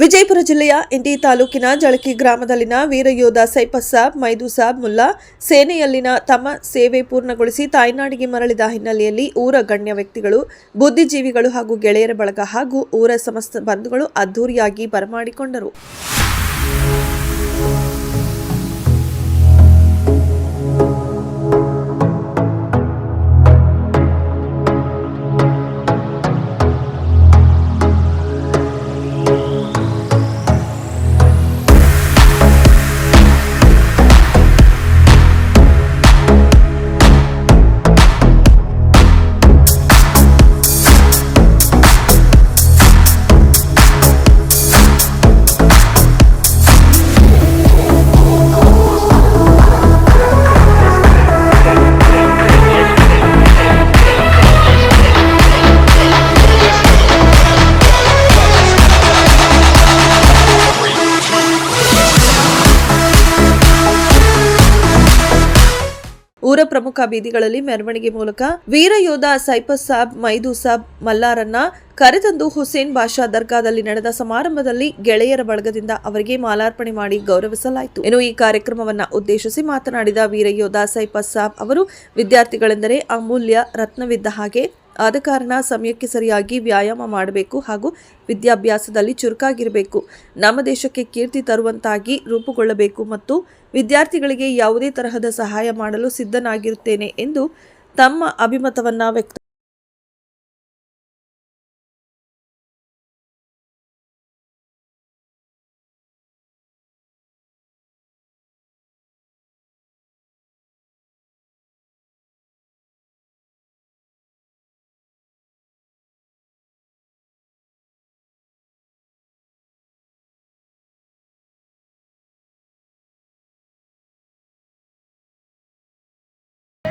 ವಿಜಯಪುರ ಜಿಲ್ಲೆಯ ಇಂಡಿ ತಾಲೂಕಿನ ಜಳಕಿ ಗ್ರಾಮದಲ್ಲಿನ ವೀರಯೋಧ ಮೈದು ಸಾಬ್, ಮುಲ್ಲಾ ಸೇನೆಯಲ್ಲಿನ ತಮ್ಮ ಸೇವೆ ಪೂರ್ಣಗೊಳಿಸಿ ತಾಯ್ನಾಡಿಗೆ ಮರಳಿದ ಹಿನ್ನೆಲೆಯಲ್ಲಿ ಊರ ಗಣ್ಯ ವ್ಯಕ್ತಿಗಳು, ಬುದ್ಧಿಜೀವಿಗಳು ಹಾಗೂ ಗೆಳೆಯರ ಬಳಗ ಹಾಗೂ ಊರ ಸಮಸ್ತ ಬಂಧುಗಳು ಅದ್ದೂರಿಯಾಗಿ ಬರಮಾಡಿಕೊಂಡರು. ಊರ ಪ್ರಮುಖ ಬೀದಿಗಳಲ್ಲಿ ಮೆರವಣಿಗೆ ಮೂಲಕ ವೀರಯೋಧ ಸೈಪಸ್ ಸಾಬ್ ಮೈದು ಸಾಬ್ ಮಲ್ಲಾರನ್ನ ಕರೆತಂದು ಹುಸೇನ್ ಬಾಷಾ ದರ್ಗಾದಲ್ಲಿ ನಡೆದ ಸಮಾರಂಭದಲ್ಲಿ ಗೆಳೆಯರ ಬಳಗದಿಂದ ಅವರಿಗೆ ಮಾಲಾರ್ಪಣೆ ಮಾಡಿ ಗೌರವಿಸಲಾಯಿತು. ಇನ್ನು ಈ ಕಾರ್ಯಕ್ರಮವನ್ನ ಉದ್ದೇಶಿಸಿ ಮಾತನಾಡಿದ ವೀರಯೋಧ ಸೈಫಸ್ ಸಾಬ್ ಅವರು, ವಿದ್ಯಾರ್ಥಿಗಳೆಂದರೆ ಅಮೂಲ್ಯ ರತ್ನವಿದ್ದ ಹಾಗೆ ಆದ ಕಾರಣ ಸಮಯಕ್ಕೆ ಸರಿಯಾಗಿ ವ್ಯಾಯಾಮ ಮಾಡಬೇಕು ಹಾಗೂ ವಿದ್ಯಾಭ್ಯಾಸದಲ್ಲಿ ಚುರುಕಾಗಿರಬೇಕು. ನಮ್ಮ ದೇಶಕ್ಕೆ ಕೀರ್ತಿ ತರುವಂತಾಗಿ ರೂಪುಗೊಳ್ಳಬೇಕು ಮತ್ತು ವಿದ್ಯಾರ್ಥಿಗಳಿಗೆ ಯಾವುದೇ ತರಹದ ಸಹಾಯ ಮಾಡಲು ಸಿದ್ಧನಾಗಿರುತ್ತೇನೆ ಎಂದು ತಮ್ಮ ಅಭಿಮತವನ್ನು ವ್ಯಕ್ತ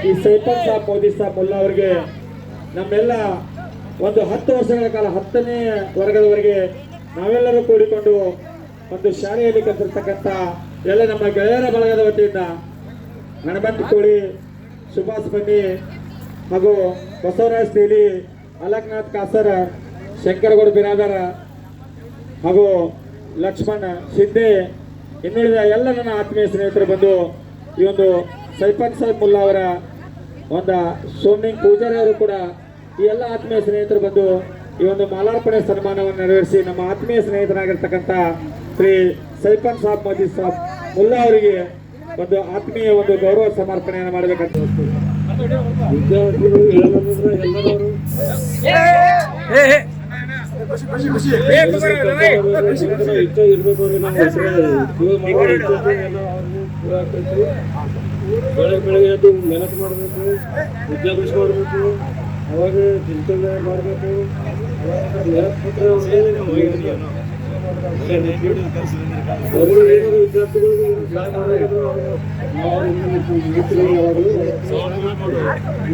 ಈ ಸೈಫನ್ ಸಾಬ್ ಮೋದಿ ಸಾಬ್ ಮುಲ್ಲಾ ಅವರಿಗೆ ನಮ್ಮೆಲ್ಲ ಒಂದು ಹತ್ತು ವರ್ಷಗಳ ಕಾಲ, ಹತ್ತನೇ ವರ್ಗದವರೆಗೆ ನಾವೆಲ್ಲರೂ ಕೂಡಿಕೊಂಡು ಒಂದು ಶಾಲೆಯಲ್ಲಿ ಕಲಿತಿರ್ತಕ್ಕಂಥ ಎಲ್ಲ ನಮ್ಮ ಗೆಳೆಯರ ಬಳಗದ ವತಿಯಿಂದ ಹನುಮಂತ ಕೋಳಿ, ಸುಭಾಷ್ ಬನ್ನಿ ಹಾಗೂ ಬಸವರಾಜ್ ತೇಲಿ ಅಲಕ್ನಾಥ್ ಕಾಸರ, ಶಂಕರಗೌಡ ಬಿರಾದರ ಹಾಗೂ ಲಕ್ಷ್ಮಣ ಸಿದ್ದೆ ಇನ್ನುಳಿದ ಎಲ್ಲ ನನ್ನ ಆತ್ಮೀಯ ಸ್ನೇಹಿತರು ಬಂದು ಈ ಒಂದು ಸೈಫನ್ ಸಾಹೇಬ್ ಮುಲ್ಲಾ ಅವರ ಒಂದು ಸೋಮಿಂಗ್ ಪೂಜಾರಿ ಅವರು ಕೂಡ ಈ ಎಲ್ಲ ಆತ್ಮೀಯ ಸ್ನೇಹಿತರು ಬಂದು ಈ ಒಂದು ಮಾಲಾರ್ಪಣೆ ಸನ್ಮಾನವನ್ನು ನೆರವೇರಿಸಿ ನಮ್ಮ ಆತ್ಮೀಯ ಸ್ನೇಹಿತರಾಗಿರ್ತಕ್ಕಂಥ ಶ್ರೀ ಸೈಫನ್ ಸಾಬ್ ಮಜೀದ್ ಸಾಬ್ ಮುಲ್ಲಾ ಅವರಿಗೆ ಒಂದು ಆತ್ಮೀಯ ಒಂದು ಗೌರವ ಸಮರ್ಪಣೆಯನ್ನು ಮಾಡಬೇಕಂತ ವಿದ್ಯಾರ್ಥಿಗಳು ಬೆಳಗ್ಗೆ ಬೆಳಗ್ಗೆ ಎದ್ದು ಮೆಹನತ್ ಮಾಡಬೇಕು ವಿದ್ಯಾಭ್ಯಾಸ ಮಾಡಬೇಕು ಅವಾಗ ಚಿಂತನೆ ಮಾಡಬೇಕು. ಮೆಹನತ್ ಸಹಾಯ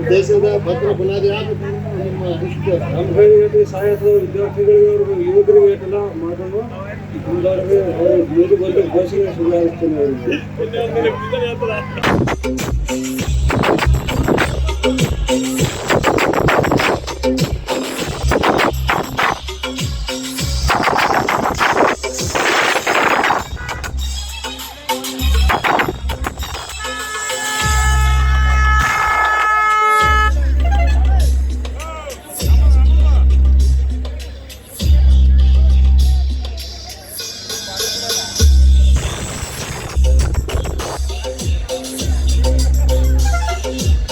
ದೇಶದ ಭದ್ರ ಬುನಾದಿ ನಿಮ್ಮ ಅಥವಾ ವಿದ್ಯಾರ್ಥಿಗಳಿಗೆ ಅವರು ಯುವಕರಿಗೆ ಎಲ್ಲ ಮಾಡೋದು ಮುಂದವರೆಗೆ ಅವರು ಮುಂದೆ ಬಂದು ಘೋಷಣೆ ಸುಧಾರಿಸ್ತೇನೆ ಅವರಿಗೆ